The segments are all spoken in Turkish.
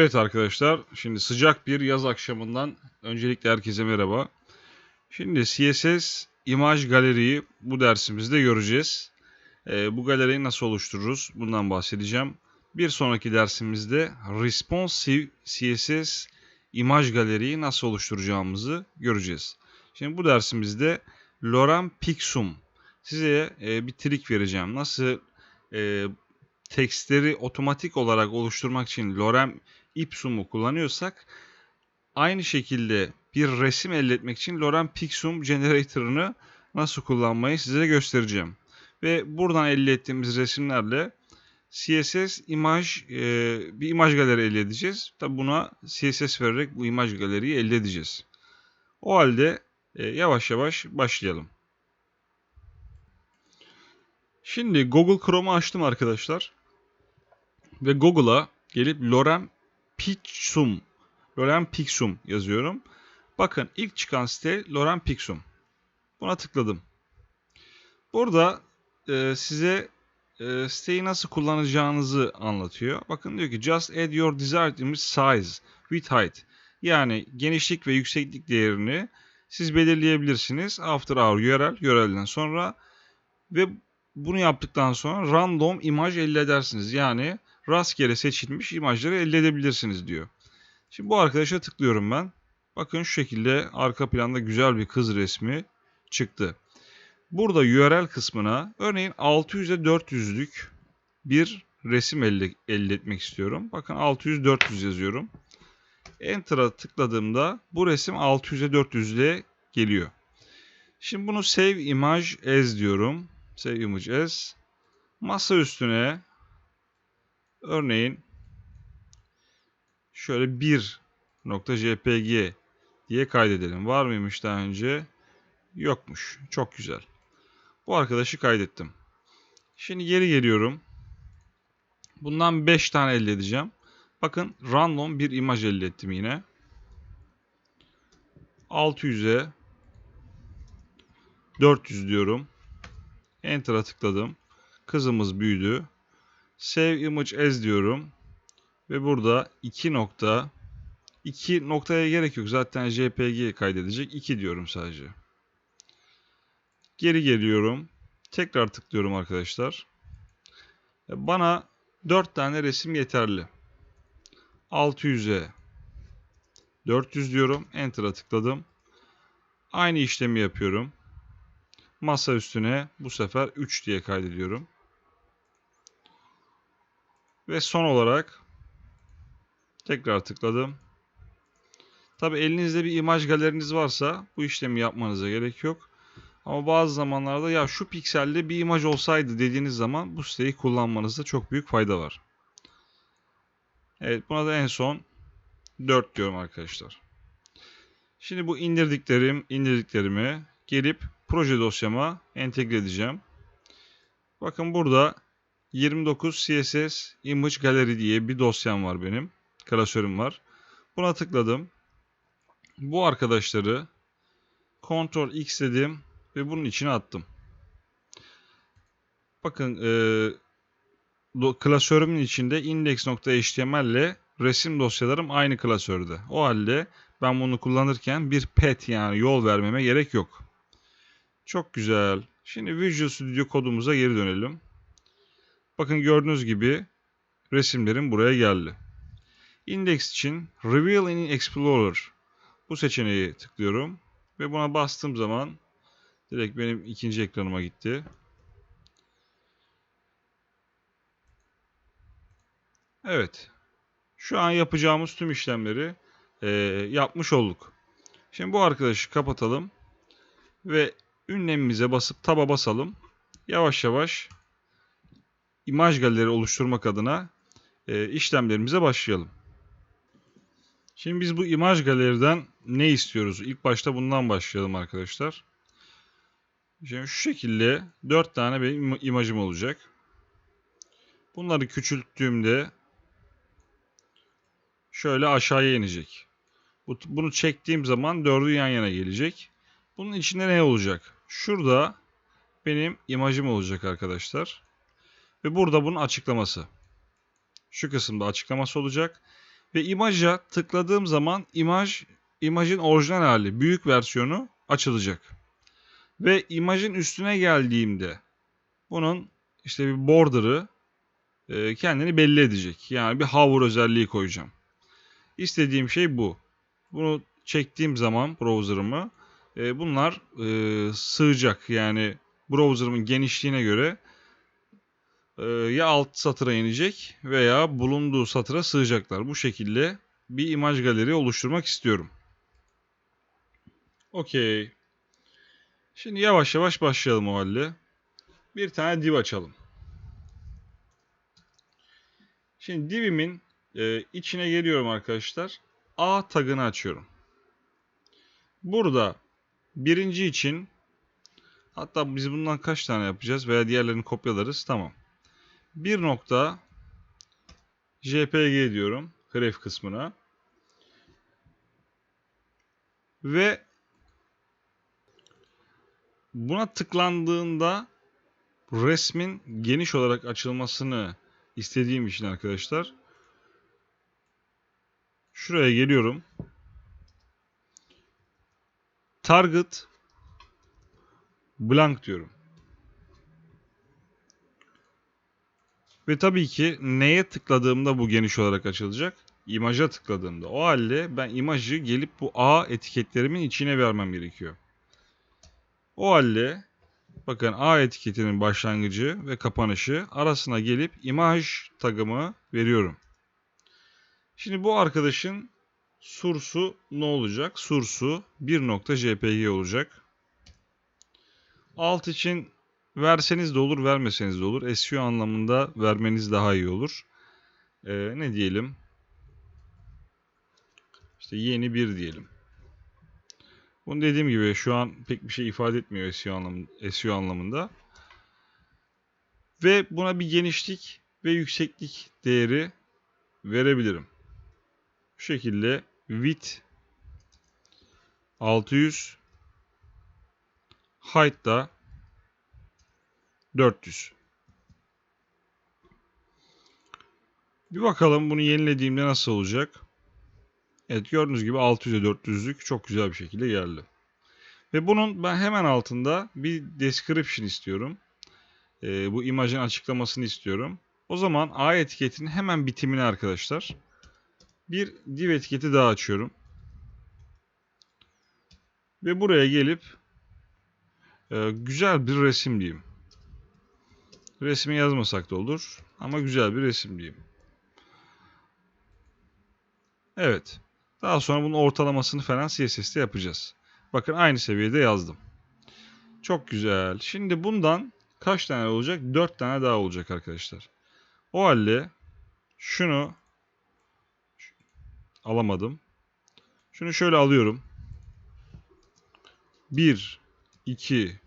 Evet arkadaşlar, şimdi sıcak bir yaz akşamından öncelikle herkese merhaba. Şimdi CSS imaj galeriyi bu dersimizde göreceğiz. Ee, bu galeriyi nasıl oluştururuz? Bundan bahsedeceğim. Bir sonraki dersimizde responsive CSS imaj galeriyi nasıl oluşturacağımızı göreceğiz. Şimdi bu dersimizde Lorem Pixum size e, bir trik vereceğim. Nasıl e, tekstleri otomatik olarak oluşturmak için lorem ipsum'u kullanıyorsak aynı şekilde bir resim elde etmek için lorem pixum generator'ını nasıl kullanmayı size göstereceğim. Ve buradan elde ettiğimiz resimlerle CSS imaj e, bir imaj galeri elde edeceğiz. Tabi buna CSS vererek bu imaj galeriyi elde edeceğiz. O halde e, yavaş yavaş başlayalım. Şimdi Google Chrome'u açtım arkadaşlar. Ve Google'a gelip Lorem Pixum, Lorem Pixum yazıyorum. Bakın ilk çıkan site Lorem Pixum. Buna tıkladım. Burada e, size e, siteyi nasıl kullanacağınızı anlatıyor. Bakın diyor ki just add your desired image size with height. Yani genişlik ve yükseklik değerini siz belirleyebilirsiniz. After our URL, URL'den sonra ve bunu yaptıktan sonra random imaj elde edersiniz. Yani rastgele seçilmiş imajları elde edebilirsiniz diyor. Şimdi bu arkadaşa tıklıyorum ben. Bakın şu şekilde arka planda güzel bir kız resmi çıktı. Burada URL kısmına örneğin 600'e 400'lük bir resim elde, elde etmek istiyorum. Bakın 600-400 yazıyorum. Enter'a tıkladığımda bu resim 600'e 400'e geliyor. Şimdi bunu Save Image As diyorum. Save Image As. Masa üstüne örneğin şöyle bir .jpg diye kaydedelim. Var mıymış daha önce? Yokmuş. Çok güzel. Bu arkadaşı kaydettim. Şimdi geri geliyorum. Bundan 5 tane elde edeceğim. Bakın random bir imaj elde ettim yine. 600'e 400 diyorum. Enter'a tıkladım. Kızımız büyüdü. Save Image As diyorum. Ve burada 2 nokta 2 noktaya gerek yok. Zaten JPG kaydedecek. 2 diyorum sadece. Geri geliyorum. Tekrar tıklıyorum arkadaşlar. Bana 4 tane resim yeterli. 600'e 400 diyorum. Enter'a tıkladım. Aynı işlemi yapıyorum. Masa üstüne bu sefer 3 diye kaydediyorum. Ve son olarak tekrar tıkladım. Tabi elinizde bir imaj galeriniz varsa bu işlemi yapmanıza gerek yok. Ama bazı zamanlarda ya şu pikselde bir imaj olsaydı dediğiniz zaman bu siteyi kullanmanızda çok büyük fayda var. Evet buna da en son 4 diyorum arkadaşlar. Şimdi bu indirdiklerim, indirdiklerimi gelip proje dosyama entegre edeceğim. Bakın burada 29 CSS Image Gallery diye bir dosyam var benim. Klasörüm var. Buna tıkladım. Bu arkadaşları Ctrl X dedim ve bunun içine attım. Bakın e, klasörümün içinde index.html ile resim dosyalarım aynı klasörde. O halde ben bunu kullanırken bir pet yani yol vermeme gerek yok. Çok güzel. Şimdi Visual Studio kodumuza geri dönelim. Bakın gördüğünüz gibi resimlerim buraya geldi. Index için Reveal in Explorer bu seçeneği tıklıyorum ve buna bastığım zaman direkt benim ikinci ekranıma gitti. Evet. Şu an yapacağımız tüm işlemleri e, yapmış olduk. Şimdi bu arkadaşı kapatalım ve ünlemimize basıp taba basalım. Yavaş yavaş imaj galeri oluşturmak adına e, işlemlerimize başlayalım. Şimdi biz bu imaj galeriden ne istiyoruz? İlk başta bundan başlayalım arkadaşlar. Şimdi şu şekilde 4 tane benim imajım olacak. Bunları küçülttüğümde şöyle aşağıya inecek. Bunu çektiğim zaman dördü yan yana gelecek. Bunun içinde ne olacak? Şurada benim imajım olacak arkadaşlar. Ve burada bunun açıklaması. Şu kısımda açıklaması olacak. Ve imaja tıkladığım zaman imaj imajın orijinal hali, büyük versiyonu açılacak. Ve imajın üstüne geldiğimde bunun işte bir border'ı e, kendini belli edecek. Yani bir hover özelliği koyacağım. İstediğim şey bu. Bunu çektiğim zaman browser'ımı e, bunlar e, sığacak. Yani browser'ımın genişliğine göre ya alt satıra inecek veya bulunduğu satıra sığacaklar. Bu şekilde bir imaj galeri oluşturmak istiyorum. Okey. Şimdi yavaş yavaş başlayalım o halde. Bir tane div açalım. Şimdi divimin e, içine geliyorum arkadaşlar. A tagını açıyorum. Burada birinci için hatta biz bundan kaç tane yapacağız veya diğerlerini kopyalarız. Tamam. Bir nokta JPG diyorum href kısmına. Ve buna tıklandığında resmin geniş olarak açılmasını istediğim için arkadaşlar şuraya geliyorum. Target blank diyorum. Ve tabii ki neye tıkladığımda bu geniş olarak açılacak? İmaja tıkladığımda. O halde ben imajı gelip bu A etiketlerimin içine vermem gerekiyor. O halde bakın A etiketinin başlangıcı ve kapanışı arasına gelip imaj tagımı veriyorum. Şimdi bu arkadaşın source'u ne olacak? Source'u 1.jpg olacak. Alt için verseniz de olur, vermeseniz de olur. SEO anlamında vermeniz daha iyi olur. Ee, ne diyelim? İşte yeni bir diyelim. Bunu dediğim gibi şu an pek bir şey ifade etmiyor SEO, anlamında, SEO anlamında. Ve buna bir genişlik ve yükseklik değeri verebilirim. Bu şekilde width 600 height da 400. Bir bakalım bunu yenilediğimde nasıl olacak. Evet gördüğünüz gibi 600'e 400'lük çok güzel bir şekilde geldi. Ve bunun ben hemen altında bir description istiyorum. Ee, bu imajın açıklamasını istiyorum. O zaman A etiketinin hemen bitimine arkadaşlar bir div etiketi daha açıyorum. Ve buraya gelip e, güzel bir resim diyeyim. Resmi yazmasak da olur ama güzel bir resim diyeyim. Evet. Daha sonra bunun ortalamasını falan CSS'te yapacağız. Bakın aynı seviyede yazdım. Çok güzel. Şimdi bundan kaç tane olacak? 4 tane daha olacak arkadaşlar. O halde şunu alamadım. Şunu şöyle alıyorum. 1, 2,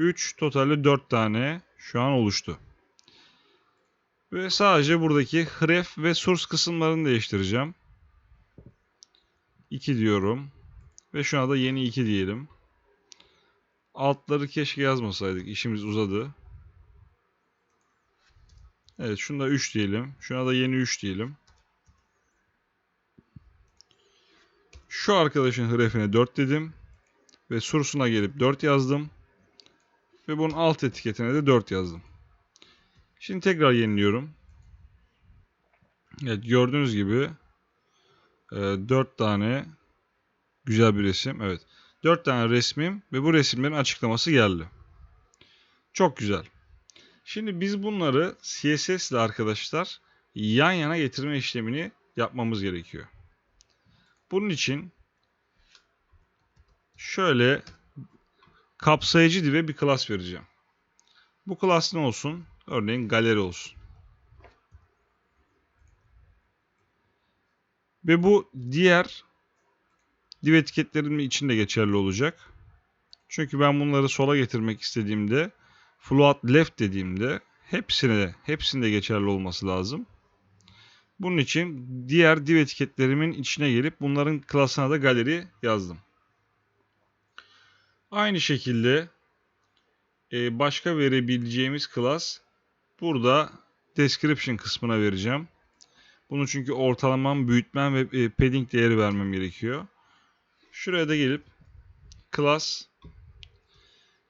3, totalde 4 tane şu an oluştu. Ve sadece buradaki href ve source kısımlarını değiştireceğim. 2 diyorum. Ve şuna da yeni 2 diyelim. Altları keşke yazmasaydık. İşimiz uzadı. Evet şuna da 3 diyelim. Şuna da yeni 3 diyelim. Şu arkadaşın hrefine 4 dedim. Ve source'una gelip 4 yazdım. Ve bunun alt etiketine de 4 yazdım. Şimdi tekrar yeniliyorum. Evet gördüğünüz gibi 4 e, tane güzel bir resim. Evet. 4 tane resmim ve bu resimlerin açıklaması geldi. Çok güzel. Şimdi biz bunları CSS ile arkadaşlar yan yana getirme işlemini yapmamız gerekiyor. Bunun için şöyle kapsayıcı diye bir class vereceğim. Bu class ne olsun? Örneğin galeri olsun. Ve bu diğer div etiketlerimin içinde geçerli olacak. Çünkü ben bunları sola getirmek istediğimde float left dediğimde hepsine hepsinde geçerli olması lazım. Bunun için diğer div etiketlerimin içine gelip bunların klasına da galeri yazdım. Aynı şekilde e, başka verebileceğimiz class burada description kısmına vereceğim. Bunu çünkü ortalamam, büyütmem ve e, padding değeri vermem gerekiyor. Şuraya da gelip class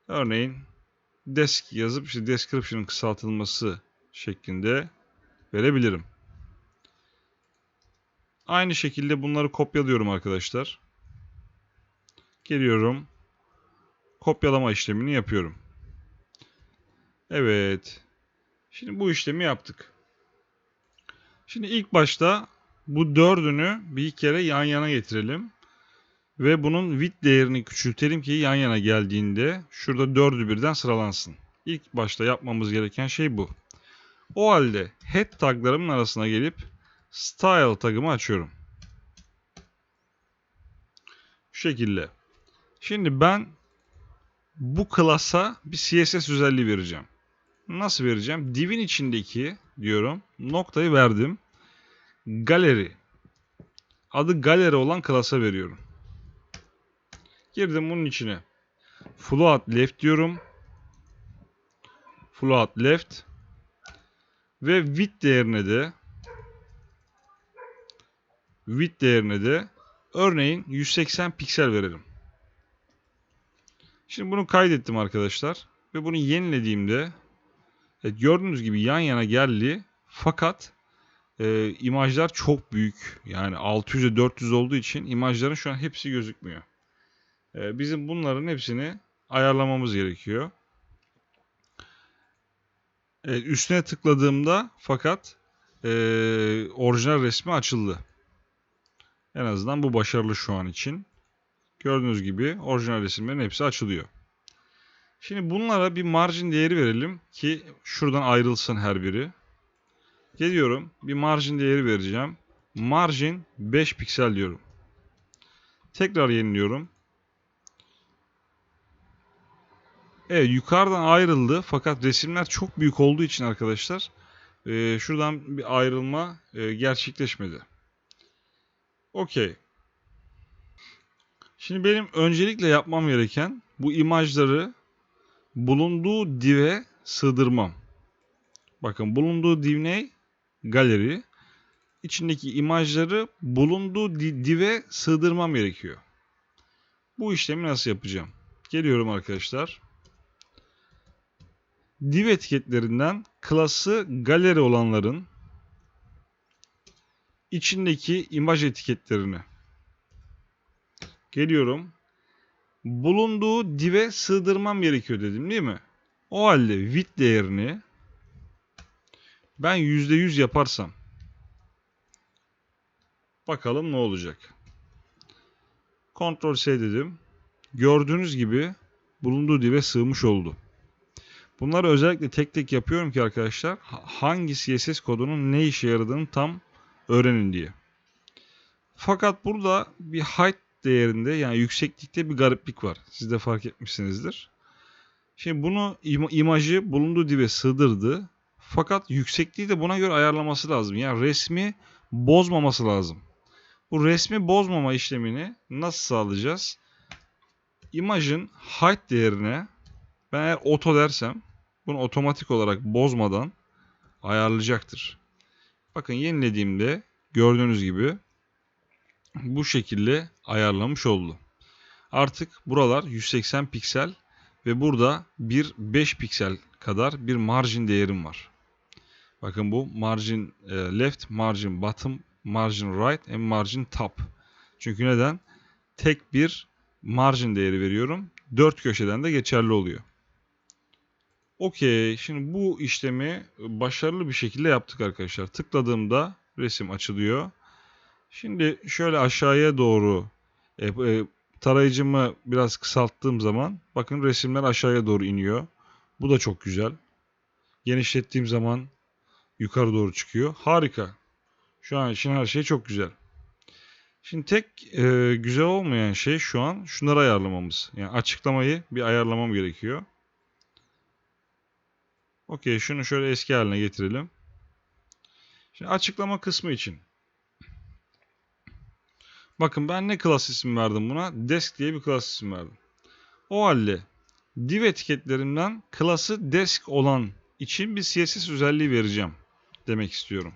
örneğin desk yazıp işte description'ın kısaltılması şeklinde verebilirim. Aynı şekilde bunları kopyalıyorum arkadaşlar. Geliyorum. Kopyalama işlemini yapıyorum. Evet. Şimdi bu işlemi yaptık. Şimdi ilk başta bu dördünü bir kere yan yana getirelim. Ve bunun width değerini küçültelim ki yan yana geldiğinde şurada dördü birden sıralansın. İlk başta yapmamız gereken şey bu. O halde head taglarımın arasına gelip style tagımı açıyorum. Şu şekilde. Şimdi ben bu klasa bir CSS özelliği vereceğim. Nasıl vereceğim? Divin içindeki diyorum noktayı verdim. Galeri. Adı galeri olan klasa veriyorum. Girdim bunun içine. Float left diyorum. Float left. Ve width değerine de width değerine de örneğin 180 piksel verelim. Şimdi bunu kaydettim arkadaşlar. Ve bunu yenilediğimde evet, gördüğünüz gibi yan yana geldi. Fakat e, imajlar çok büyük. Yani 600'e 400 olduğu için imajların şu an hepsi gözükmüyor. E, bizim bunların hepsini ayarlamamız gerekiyor. Evet, üstüne tıkladığımda fakat e, orijinal resmi açıldı. En azından bu başarılı şu an için. Gördüğünüz gibi orijinal resimlerin hepsi açılıyor. Şimdi bunlara bir margin değeri verelim ki şuradan ayrılsın her biri. Geliyorum bir margin değeri vereceğim. Margin 5 piksel diyorum. Tekrar yeniliyorum. Evet yukarıdan ayrıldı fakat resimler çok büyük olduğu için arkadaşlar e, şuradan bir ayrılma e, gerçekleşmedi. Okey. Şimdi benim öncelikle yapmam gereken bu imajları bulunduğu div'e sığdırmam. Bakın bulunduğu div ne? Galeri. İçindeki imajları bulunduğu div'e sığdırmam gerekiyor. Bu işlemi nasıl yapacağım? Geliyorum arkadaşlar. Div etiketlerinden klası galeri olanların içindeki imaj etiketlerini geliyorum. Bulunduğu div'e sığdırmam gerekiyor dedim değil mi? O halde width değerini ben %100 yaparsam bakalım ne olacak. Ctrl S dedim. Gördüğünüz gibi bulunduğu div'e sığmış oldu. Bunları özellikle tek tek yapıyorum ki arkadaşlar hangi CSS kodunun ne işe yaradığını tam öğrenin diye. Fakat burada bir height değerinde yani yükseklikte bir gariplik var. Siz de fark etmişsinizdir. Şimdi bunu im- imajı bulunduğu dibe sığdırdı. Fakat yüksekliği de buna göre ayarlaması lazım. Yani resmi bozmaması lazım. Bu resmi bozmama işlemini nasıl sağlayacağız? İmajın height değerine ben eğer auto dersem bunu otomatik olarak bozmadan ayarlayacaktır. Bakın yenilediğimde gördüğünüz gibi bu şekilde ayarlamış oldu. Artık buralar 180 piksel ve burada bir 5 piksel kadar bir margin değerim var. Bakın bu margin e, left, margin bottom, margin right and margin top. Çünkü neden? Tek bir margin değeri veriyorum. Dört köşeden de geçerli oluyor. Okey. Şimdi bu işlemi başarılı bir şekilde yaptık arkadaşlar. Tıkladığımda resim açılıyor. Şimdi şöyle aşağıya doğru e, e, tarayıcımı biraz kısalttığım zaman bakın resimler aşağıya doğru iniyor. Bu da çok güzel. Genişlettiğim zaman yukarı doğru çıkıyor. Harika. Şu an için her şey çok güzel. Şimdi tek e, güzel olmayan şey şu an şunları ayarlamamız. Yani açıklamayı bir ayarlamam gerekiyor. Okey şunu şöyle eski haline getirelim. Şimdi açıklama kısmı için. Bakın ben ne klas isim verdim buna? Desk diye bir klas isim verdim. O halde div etiketlerimden klası desk olan için bir CSS özelliği vereceğim demek istiyorum.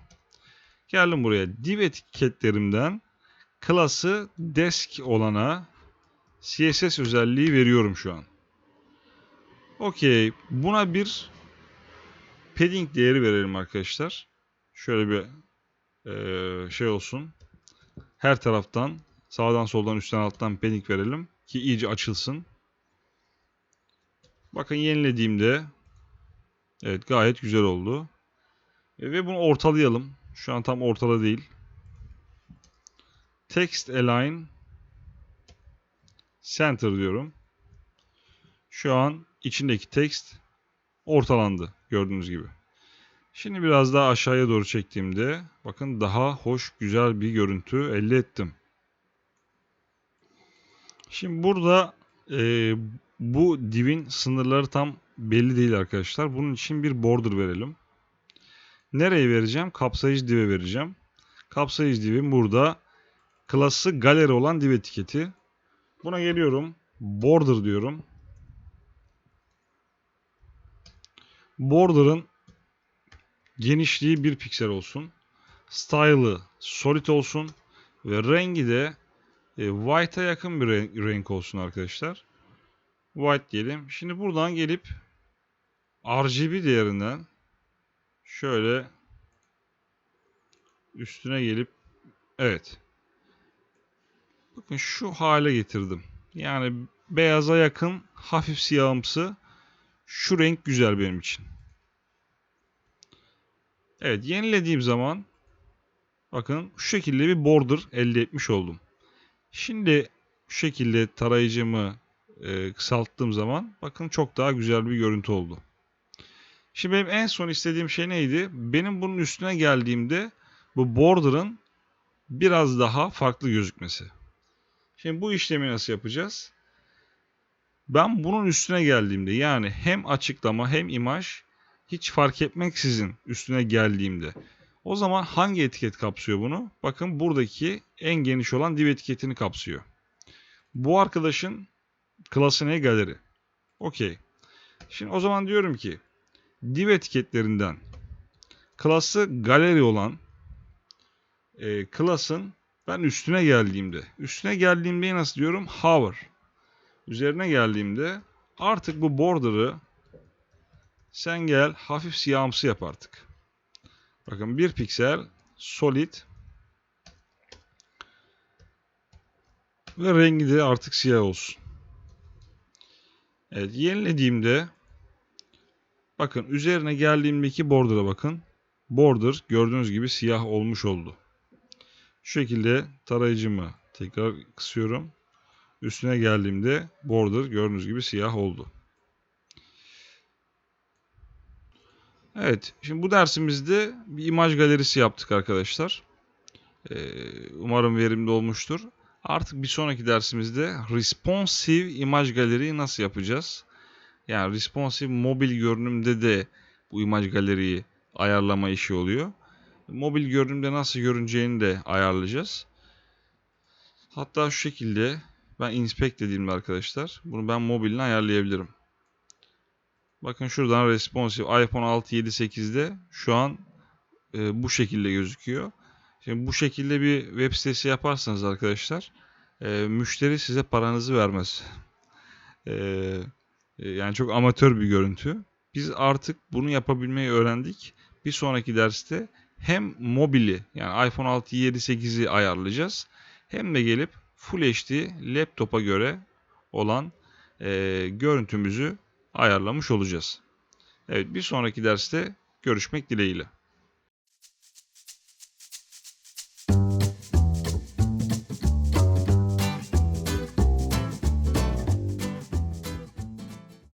Geldim buraya. Div etiketlerimden klası desk olana CSS özelliği veriyorum şu an. Okey. Buna bir padding değeri verelim arkadaşlar. Şöyle bir şey olsun. Her taraftan sağdan soldan üstten alttan padding verelim ki iyice açılsın. Bakın yenilediğimde evet gayet güzel oldu. E, Ve bunu ortalayalım. Şu an tam ortada değil. Text align center diyorum. Şu an içindeki text ortalandı gördüğünüz gibi. Şimdi biraz daha aşağıya doğru çektiğimde bakın daha hoş güzel bir görüntü elde ettim. Şimdi burada e, bu divin sınırları tam belli değil arkadaşlar. Bunun için bir border verelim. Nereye vereceğim? Kapsayıcı dive vereceğim. Kapsayıcı divim burada klası galeri olan div etiketi. Buna geliyorum. Border diyorum. Border'ın genişliği 1 piksel olsun. Style'ı solid olsun. Ve rengi de e, white'a yakın bir renk, renk olsun arkadaşlar. White diyelim. Şimdi buradan gelip RGB değerinden şöyle üstüne gelip evet. Bakın şu hale getirdim. Yani beyaza yakın hafif siyahımsı şu renk güzel benim için. Evet yenilediğim zaman bakın şu şekilde bir border elde etmiş oldum. Şimdi şu şekilde tarayıcımı e, kısalttığım zaman bakın çok daha güzel bir görüntü oldu. Şimdi benim en son istediğim şey neydi? Benim bunun üstüne geldiğimde bu border'ın biraz daha farklı gözükmesi. Şimdi bu işlemi nasıl yapacağız? Ben bunun üstüne geldiğimde yani hem açıklama hem imaj hiç fark etmeksizin üstüne geldiğimde o zaman hangi etiket kapsıyor bunu? Bakın buradaki en geniş olan div etiketini kapsıyor. Bu arkadaşın klası ne? Galeri. Okey. Şimdi o zaman diyorum ki div etiketlerinden klası galeri olan e, klasın ben üstüne geldiğimde üstüne geldiğimde nasıl diyorum? Hover. Üzerine geldiğimde artık bu border'ı sen gel hafif siyahımsı yap artık. Bakın bir piksel solid ve rengi de artık siyah olsun. Evet yenilediğimde bakın üzerine geldiğimdeki border'a bakın. Border gördüğünüz gibi siyah olmuş oldu. Şu şekilde tarayıcımı tekrar kısıyorum. Üstüne geldiğimde border gördüğünüz gibi siyah oldu. Evet, şimdi bu dersimizde bir imaj galerisi yaptık arkadaşlar. Ee, umarım verimli olmuştur. Artık bir sonraki dersimizde responsive imaj galeriyi nasıl yapacağız? Yani responsive mobil görünümde de bu imaj galeriyi ayarlama işi oluyor. Mobil görünümde nasıl görüneceğini de ayarlayacağız. Hatta şu şekilde ben inspect dediğimde arkadaşlar bunu ben mobilini ayarlayabilirim. Bakın şuradan responsive iPhone 6, 7, 8'de şu an e, bu şekilde gözüküyor. Şimdi bu şekilde bir web sitesi yaparsanız arkadaşlar e, müşteri size paranızı vermez. E, e, yani çok amatör bir görüntü. Biz artık bunu yapabilmeyi öğrendik. Bir sonraki derste hem mobili yani iPhone 6, 7, 8'i ayarlayacağız. Hem de gelip Full HD laptopa göre olan e, görüntümüzü ayarlamış olacağız. Evet bir sonraki derste görüşmek dileğiyle.